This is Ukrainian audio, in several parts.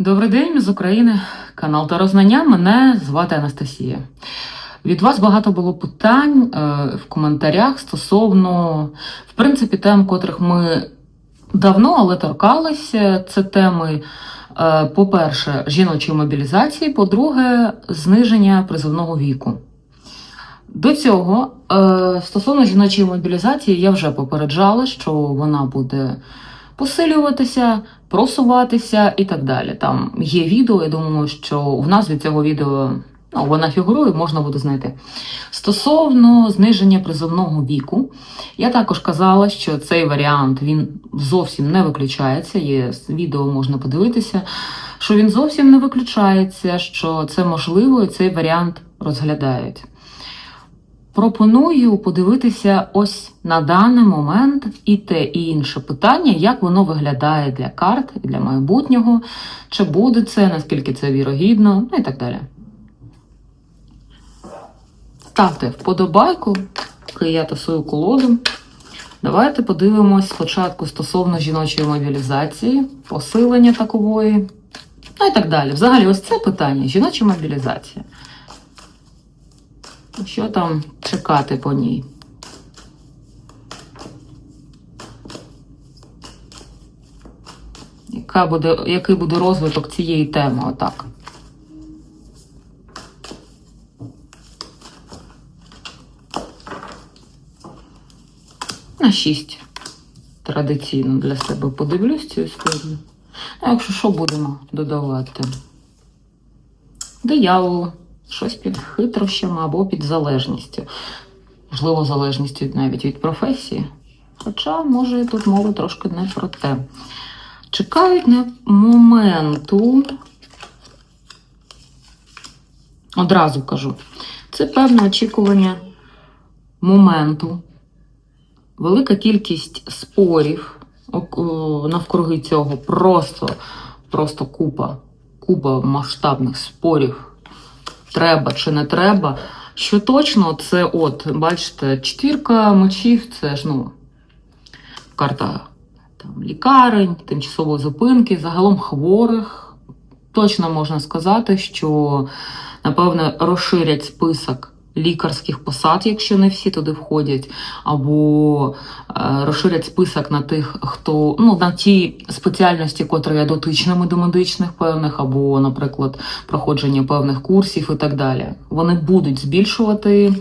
Добрий день з України, канал та Рознання. Мене звати Анастасія. Від вас багато було питань е, в коментарях стосовно, в принципі, тем, котрих ми давно, але торкалися. Це теми, е, по-перше, жіночої мобілізації, по-друге, зниження призовного віку. До цього, е, стосовно жіночої мобілізації, я вже попереджала, що вона буде посилюватися, просуватися і так далі. Там є відео, я думаю, що в назві цього відео ну, вона фігурує, можна буде знайти. Стосовно зниження призовного віку, я також казала, що цей варіант він зовсім не виключається. Є відео, можна подивитися, що він зовсім не виключається, що це можливо, і цей варіант розглядають. Пропоную подивитися ось на даний момент і те, і інше питання, як воно виглядає для карт для майбутнього, чи буде це, наскільки це вірогідно, ну і так далі. Ставте вподобайку, поки я тасую колоду. Давайте подивимось спочатку стосовно жіночої мобілізації, посилення такової, ну і так далі. Взагалі, ось це питання: жіноча мобілізація. Що там чекати по ній? Яка буде, який буде розвиток цієї теми? Отак. На 6. Традиційно для себе подивлюсь цю історію. А якщо що будемо додавати? Диявол. Щось під хитрощами або під залежністю. Можливо, залежністю навіть від професії. Хоча, може, тут мова трошки не про те. Чекають на моменту. Одразу кажу, це певне очікування моменту, велика кількість спорів навкруги цього, просто, просто купа, купа масштабних спорів треба чи не треба. Що точно, це от, бачите, четвірка мечів, це ж ну, карта там, лікарень, тимчасової зупинки, загалом хворих. Точно можна сказати, що, напевне, розширять список лікарських посад, якщо не всі туди входять, або е, розширять список на тих, хто ну на ті спеціальності, котрі є дотичними до медичних певних, або, наприклад, проходження певних курсів і так далі. Вони будуть збільшувати.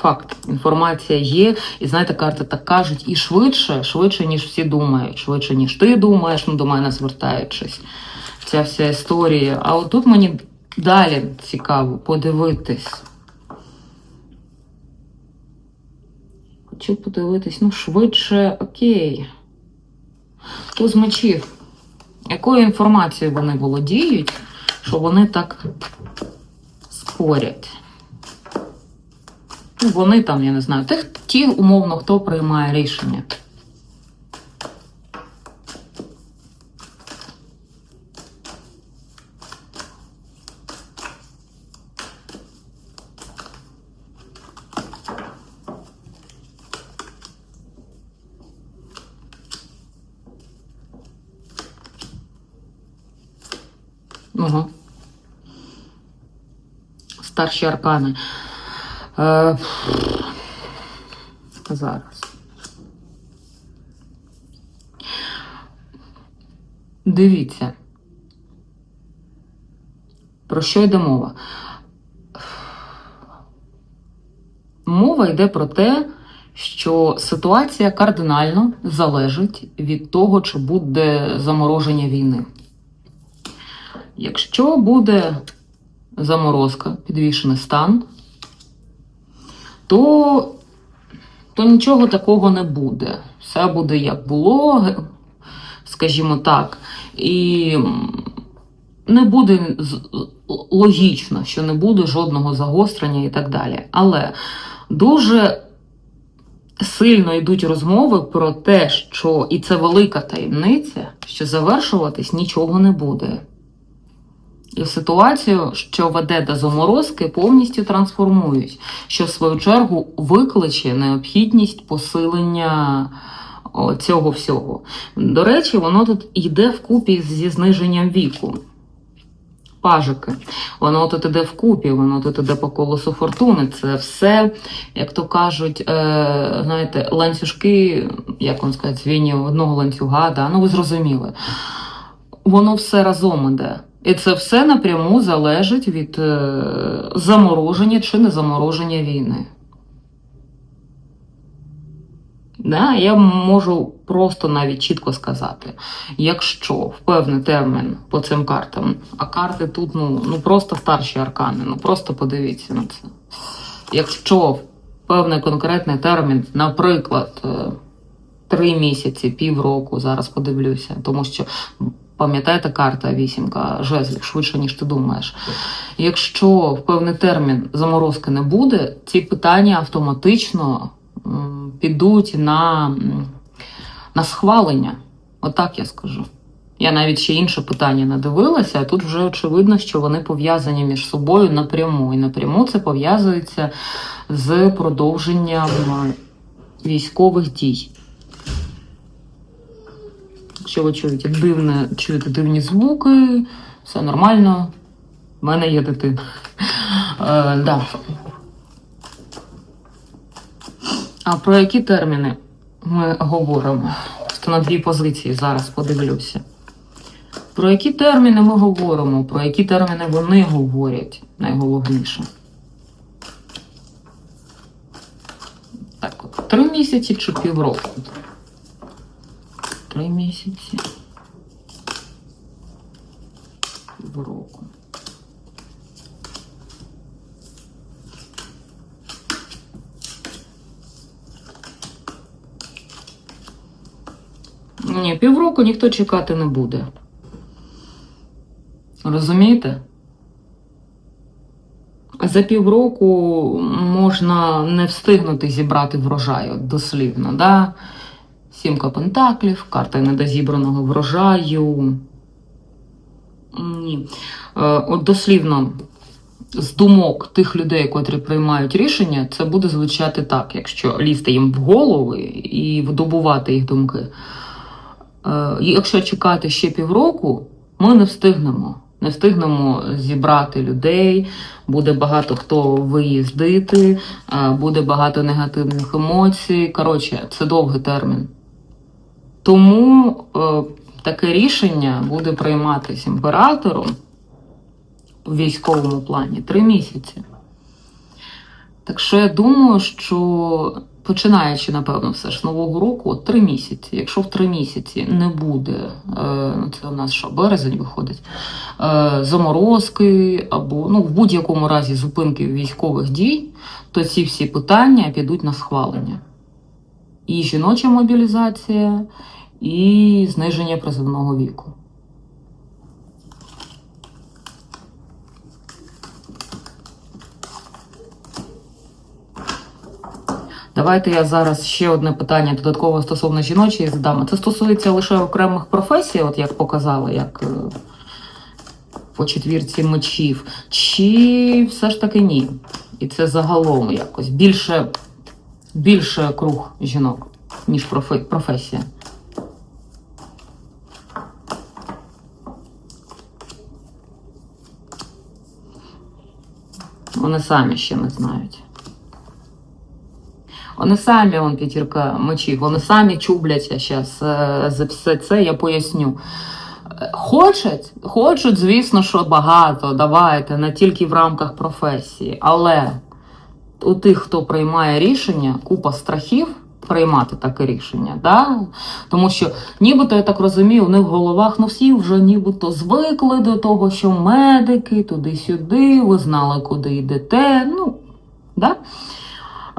Факт, інформація є, і знаєте, карти так кажуть, і швидше, швидше, ніж всі думають, швидше, ніж ти думаєш, ну до мене звертаючись. Ця вся історія. А от тут мені далі цікаво подивитись. Хочу подивитись, ну, швидше, окей. Туз мечів. Якою інформацією вони володіють, що вони так спорять? Ну, вони там, я не знаю, тих, ті, умовно, хто приймає рішення. Ого. Старші аркани. Е, зараз. Дивіться. Про що йде мова? Мова йде про те, що ситуація кардинально залежить від того, чи буде замороження війни. Якщо буде заморозка, підвішений стан, то, то нічого такого не буде. Все буде як було, скажімо так. І не буде логічно, що не буде жодного загострення і так далі. Але дуже сильно йдуть розмови про те, що і це велика таємниця, що завершуватись нічого не буде. І в ситуацію, що веде до заморозки, повністю трансформують, що в свою чергу викличе необхідність посилення цього всього. До речі, воно тут йде вкупі зі зниженням віку. Пажики. Воно тут іде вкупі, воно тут іде по колесу фортуни. Це все, як то кажуть, е, знаєте, ланцюжки, як вам сказати, звінів одного ланцюга, да? ну ви зрозуміли. Воно все разом іде. І це все напряму залежить від е, замороження чи не замороження війни. Да, я можу просто навіть чітко сказати, якщо в певний термін по цим картам, а карти тут ну, ну просто старші аркани, ну просто подивіться на це. Якщо в певний конкретний термін, наприклад, е, три місяці, півроку, зараз подивлюся, тому що пам'ятаєте, карта вісімка жезлів швидше, ніж ти думаєш. Якщо в певний термін заморозки не буде, ці питання автоматично підуть на, на схвалення. Отак я скажу. Я навіть ще інше питання не дивилася, а тут вже очевидно, що вони пов'язані між собою напряму. І напряму це пов'язується з продовженням військових дій. Якщо ви чуєте дивне, чуєте дивні звуки, все нормально. В мене є дитина. Е, да. А про які терміни ми говоримо? Просто на дві позиції зараз подивлюся. Про які терміни ми говоримо, про які терміни вони говорять найголовніше. Так, от, три місяці чи півроку? Три місяці. Півроку. Ні, півроку ніхто чекати не буде. Розумієте? За півроку можна не встигнути зібрати врожай, от дослівно, да? Сімка пентаклів, карта недозібраного врожаю. Ні. Е, От дослівно, з думок тих людей, котрі приймають рішення, це буде звучати так, якщо лізти їм в голови і вдобувати їх думки. Е, Якщо чекати ще півроку, ми не встигнемо. Не встигнемо зібрати людей, буде багато хто виїздити, е, буде багато негативних емоцій. Коротше, це довгий термін. Тому е, таке рішення буде прийматися імператором в військовому плані три місяці. Так що я думаю, що починаючи, напевно, все ж з нового року, три місяці. Якщо в три місяці не буде, е, це у нас що, березень виходить, е, заморозки або ну, в будь-якому разі зупинки військових дій, то ці всі питання підуть на схвалення. І жіноча мобілізація, і зниження призовного віку. Давайте я зараз ще одне питання додатково стосовно жіночої задам. Це стосується лише окремих професій, от як показали, як е, по четвірці мечів, чи все ж таки ні? І це загалом якось більше, більше круг жінок, ніж профе- професія. Вони самі ще не знають. Вони самі, он п'ятірка мечів, вони самі чубляться зараз за все це, я поясню. Е, Хочуть, хочуть, звісно, що багато, давайте, не тільки в рамках професії, але у тих, хто приймає рішення, купа страхів приймати таке рішення. Да? Тому що, нібито, я так розумію, у них в головах ну всі вже нібито звикли до того, що медики туди-сюди, ви знали, куди йдете. Ну, да?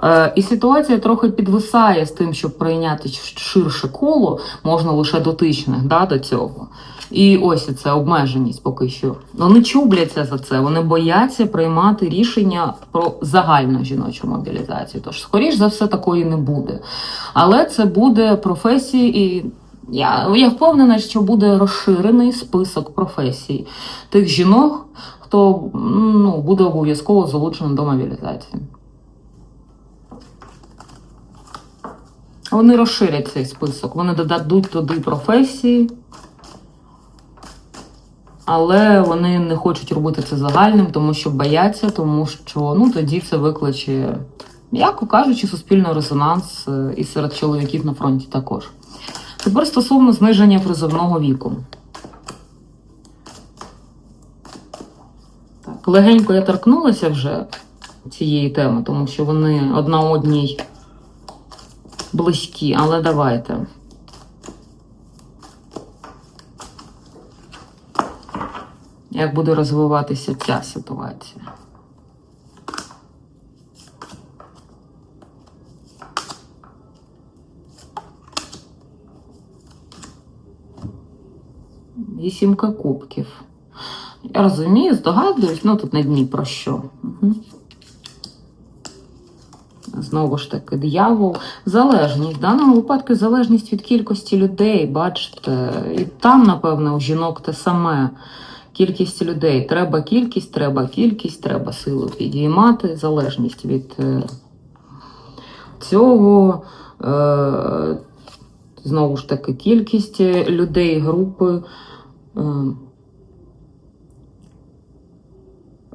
Е, І ситуація трохи підвисає з тим, щоб прийняти ширше коло, можна лише дотичних да, до цього. І ось це обмеженість поки що. Вони чубляться за це, вони бояться приймати рішення про загальну жіночу мобілізацію. Тож, скоріш за все, такої не буде. Але це буде професії і. Я, я впевнена, що буде розширений список професій тих жінок, хто ну, буде обов'язково залучений до мобілізації. Вони розширять цей список, вони додадуть туди професії, але вони не хочуть робити це загальним, тому що бояться, тому що ну, тоді це викличе, м'яко кажучи, суспільний резонанс е, і серед чоловіків на фронті також. Тепер стосовно зниження призовного віку. Так, легенько я торкнулася вже цієї теми, тому що вони одна одній близькі, але давайте. Як буде розвиватися ця ситуація? Вісімка кубків. Я розумію, здогадуюсь, ну тут не дні про що. Знову ж таки, диявол. Залежність. В даному випадку залежність від кількості людей, бачите, і там, напевно, у жінок те саме. Кількість людей. Треба кількість, треба кількість, треба силу підіймати. Залежність від е, цього. Е, знову ж таки, кількість людей, групи. Е,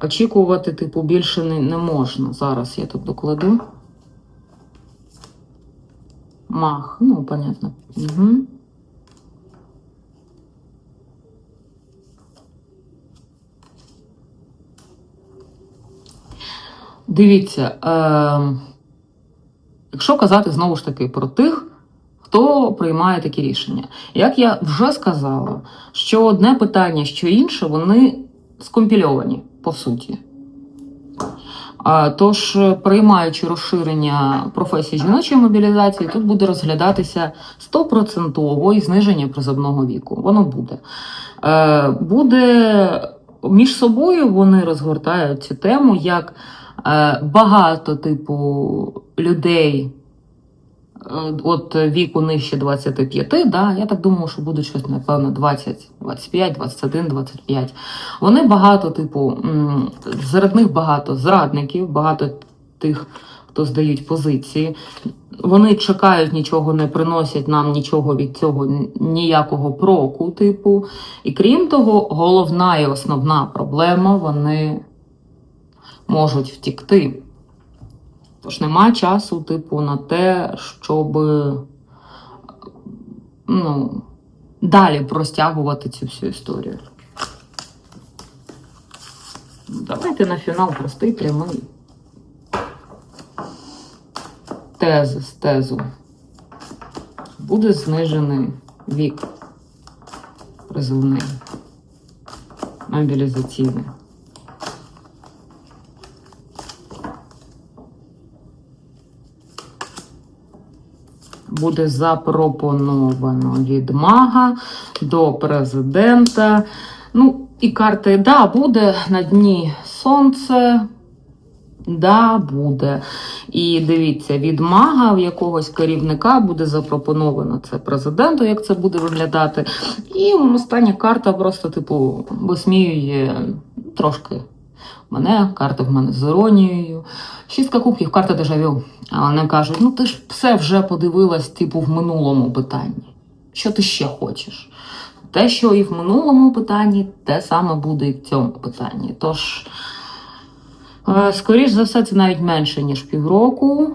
очікувати, типу, більше не, не можна. Зараз я тут докладу. Мах, ну, понятно. Угу. Дивіться, е, якщо казати знову ж таки про тих, хто приймає такі рішення. Як я вже сказала, що одне питання, що інше, вони скомпільовані по суті. Тож, приймаючи розширення професії жіночої мобілізації, тут буде розглядатися 100% і зниження призовного віку. Воно буде. Е, Буде між собою вони розгортають цю тему, як багато типу людей. е, От віку нижче 25, да, я так думаю, що буде щось, напевно, 20, 25, 21, 25. Вони багато, типу, серед них багато зрадників, багато тих, хто здають позиції. Вони чекають, нічого не приносять нам нічого від цього, ніякого проку, типу. І крім того, головна і основна проблема вони можуть втікти. Тож немає часу, типу, на те, щоб ну, далі простягувати цю всю історію. Давайте на фінал простий прямий. Тезис, тезу. Буде знижений вік призовний, мобілізаційний. Буде запропоновано від мага до президента. Ну, і карти да, буде на дні сонце. Да, буде. І дивіться, від мага в якогось керівника буде запропоновано це президенту, як це буде виглядати. І остання карта просто, типу, висміює трошки мене, карта в мене з іронією. Шістка кубків, карта дежавю. А вони кажуть: ну ти ж все вже подивилась, типу, в минулому питанні. Що ти ще хочеш? Те, що і в минулому питанні, те саме буде і в цьому питанні. Тож. Е, Скоріш за все, це навіть менше, ніж півроку,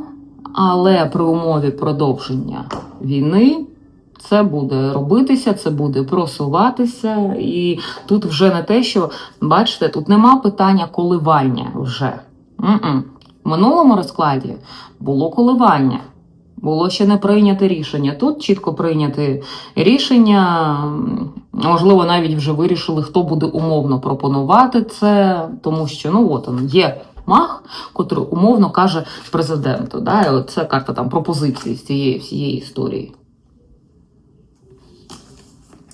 але при умові продовження війни це буде робитися, це буде просуватися. І тут вже не те, що, бачите, тут нема питання коливання вже. М-м. В минулому розкладі було коливання. Було ще не прийняте рішення. Тут чітко прийняте рішення. Можливо, навіть вже вирішили, хто буде умовно пропонувати це, тому що ну от он є маг, котрий умовно каже президенту. Да? Це карта там пропозиції з цієї всієї історії.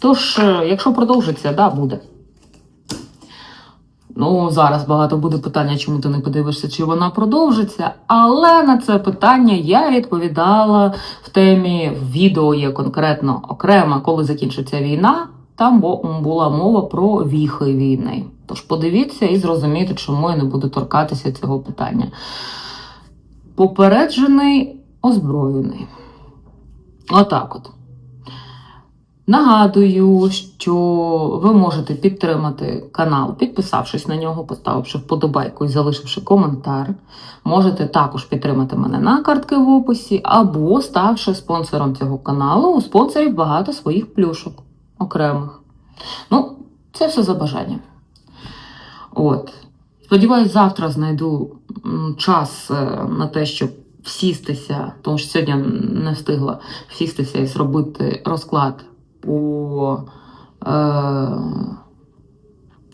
Тож, е, якщо продовжиться, да, буде. Ну, зараз багато буде питання, чому ти не подивишся, чи вона продовжиться. Але на це питання я відповідала в темі в відео є конкретно окремо, коли закінчиться війна. Там була мова про віхи війни. Тож подивіться і зрозумійте, чому я не буду торкатися цього питання. Попереджений, озброєний. Отак от. Нагадую, що ви можете підтримати канал, підписавшись на нього, поставивши вподобайку і залишивши коментар. Можете також підтримати мене на картки в описі, або ставши спонсором цього каналу. У спонсорів багато своїх плюшок окремих. Ну, це все за бажанням. От. Сподіваюсь, завтра знайду час е, на те, щоб всістися, тому що сьогодні не встигла всістися і зробити розклад по, е,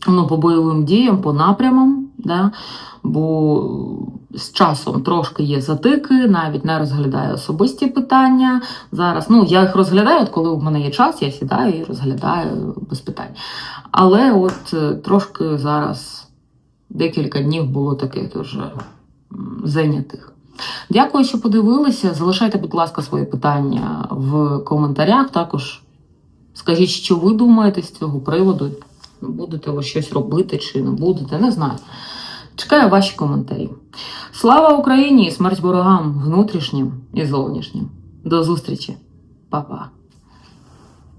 ну, по бойовим діям, по напрямам. Да? Бо з часом трошки є затики, навіть не розглядаю особисті питання. Зараз ну, я їх розглядаю, от коли у мене є час, я сідаю і розглядаю без питань. Але от е, трошки зараз декілька днів було таких дуже зайнятих. Дякую, що подивилися. Залишайте, будь ласка, свої питання в коментарях. Також скажіть, що ви думаєте з цього приводу. Будете ви щось робити чи не будете, не знаю. Чекаю ваші коментарі. Слава Україні і смерть ворогам внутрішнім і зовнішнім. До зустрічі, Па-па.